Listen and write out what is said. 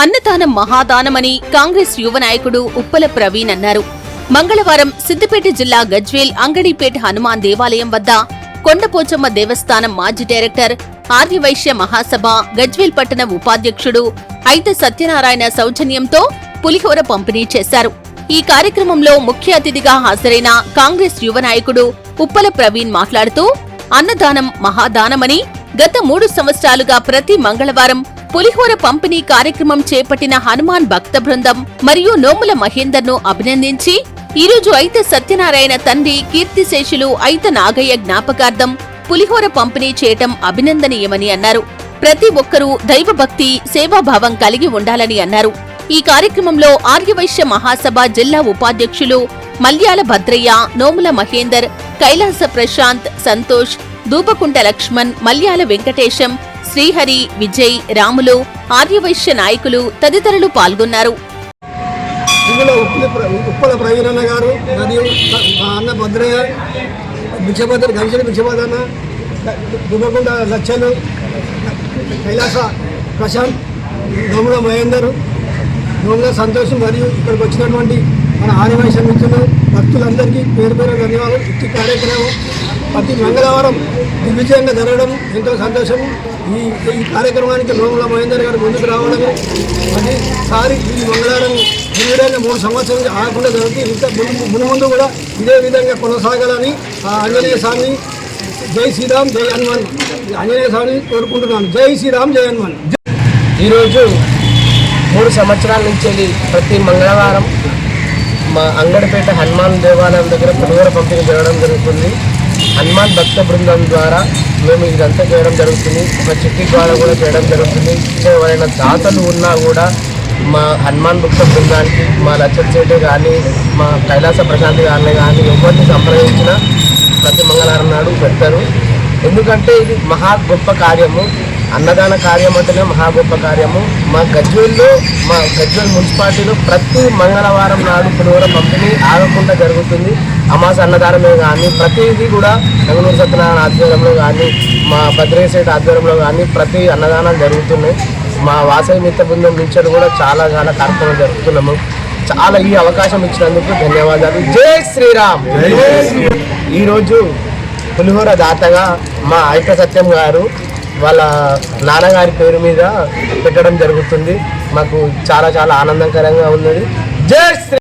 అన్నదానం మహాదానమని కాంగ్రెస్ యువ నాయకుడు ఉప్పల ప్రవీణ్ అన్నారు. మంగళవారం సిద్దిపేట జిల్లా గజ్వేల్ అంగడిపేట హనుమాన్ దేవాలయం వద్ద కొండపోచమ్మ దేవస్థానం మాజీ డైరెక్టర్ ఆర్యవైశ్య మహాసభ గజ్వేల్ పట్టణ ఉపాధ్యక్షుడు ఐత సత్యనారాయణ సౌజన్యంతో పులిహోర పంపిణీ చేశారు. ఈ కార్యక్రమంలో ముఖ్య అతిథిగా హాజరైన కాంగ్రెస్ యువ నాయకుడు ఉప్పల ప్రవీణ్ మాట్లాడుతూ అన్నదానం మహాదానమని గత మూడు సంవత్సరాలుగా ప్రతి మంగళవారం పులిహోర పంపిణీ కార్యక్రమం చేపట్టిన హనుమాన్ భక్త బృందం మరియు నోముల మహేందర్ను అభినందించి ఈరోజు ఐత సత్యనారాయణ తండ్రి కీర్తిశేషులు ఐత నాగయ్య జ్ఞాపకార్థం పులిహోర పంపిణీ చేయటం అభినందనీయమని అన్నారు. ప్రతి ఒక్కరూ దైవభక్తి సేవాభావం కలిగి ఉండాలని అన్నారు. ఈ కార్యక్రమంలో ఆర్యవైశ్య మహాసభ జిల్లా ఉపాధ్యక్షులు మల్యాల భద్రయ్య నోముల మహేందర్ కైలాస ప్రశాంత్ సంతోష్ దూపకుంట లక్ష్మణ్ మల్యాల వెంకటేశం శ్రీహరి విజయ్ రాములు ఆర్యవైశ్య నాయకులు తదితరులు పాల్గొన్నారు. ఇందులో ఉప్పుల ఉప్పల ప్రవీణన్న గారు మరియు మా అన్న భద్రయ్య భిక్షభద్ర గంజల భిక్షభద్రన్న దుబ్బగుండ లచ్చలు కైలాస ప్రశాంత్ దోముల మహేందర్ దోముల సంతోష్ మరియు ఇక్కడికి వచ్చినటువంటి మన ఆర్యవైశ్య మిత్రులు భక్తులందరికీ పేరు పేరు ధన్యవాదాలు. ఇట్టి కార్యక్రమం ప్రతి మంగళవారం దిగ్విజయంగా జరగడం ఎంతో సంతోషం. ఈ ఈ కార్యక్రమానికి లోముల మహేందర్ గారు ముందుకు రావడమే ప్రతిసారి ఈ మంగళవారం విధంగా మూడు సంవత్సరం ఆకుండా జరుగుతుంది ఇంకా ముందు ముందు ముందు కూడా ఇదే విధంగా కొనసాగాలని ఆ ఆంజనేయ స్వామి జై శ్రీరామ్ జై హనుమాన్. ఆంజనేయ స్వామిని కోరుకుంటున్నాను. జై శ్రీరామ్ జై హనుమాన్. ఈరోజు మూడు సంవత్సరాల నుంచి ప్రతి మంగళవారం మా అంగడిపేట హనుమాన్ దేవాలయం దగ్గర పులిహోర పంపిణీ జరగడం జరుగుతుంది. హనుమాన్ భక్త బృందం ద్వారా మేము ఇదంతా చేయడం జరుగుతుంది. ఒక చిట్టి ద్వారా కూడా చేయడం జరుగుతుంది. ఇంకా ఎవరైనా దాతలు ఉన్నా కూడా మా హనుమాన్ భక్త బృందానికి మా లచ్చన్ చేటే కానీ మా కైలాస ప్రశాంతి గారిని కానీ ఎవరిని సంప్రదించినా ప్రతి మంగళవారం నాడు పెడతారు ఎందుకంటే ఇది మహా గొప్ప కార్యము. అన్నదాన కార్యం అంటేనే మహా గొప్ప కార్యము. మా గజ్వేల్లో మా గజ్వేల్ మున్సిపాలిటీలో ప్రతి మంగళవారం నాడు పులిహోర పంపిణీ ఆగకుండా జరుగుతుంది. అమాస అన్నదానమే కానీ ప్రతిదీ కూడా నంగనూరు సత్యనారాయణ ఆధ్వర్యంలో కానీ మా సైడ్ ఆధ్వర్యంలో కానీ ప్రతి అన్నదానాలు జరుగుతున్నాయి. మా వాసవి మిత్ర బృందం నుంచి కూడా చాలా చాలా కార్యక్రమాలు జరుగుతున్నాము చాలా ఈ అవకాశం ఇచ్చినందుకు ధన్యవాదాలు. జై శ్రీరామ్! ఈరోజు పులిహోర దాతగా మా ఐక సత్యం గారు వాళ్ళ నాన్నగారి పేరు మీద పెట్టడం జరుగుతుంది. మాకు చాలా చాలా ఆనందకరంగా ఉన్నది. జై శ్రీ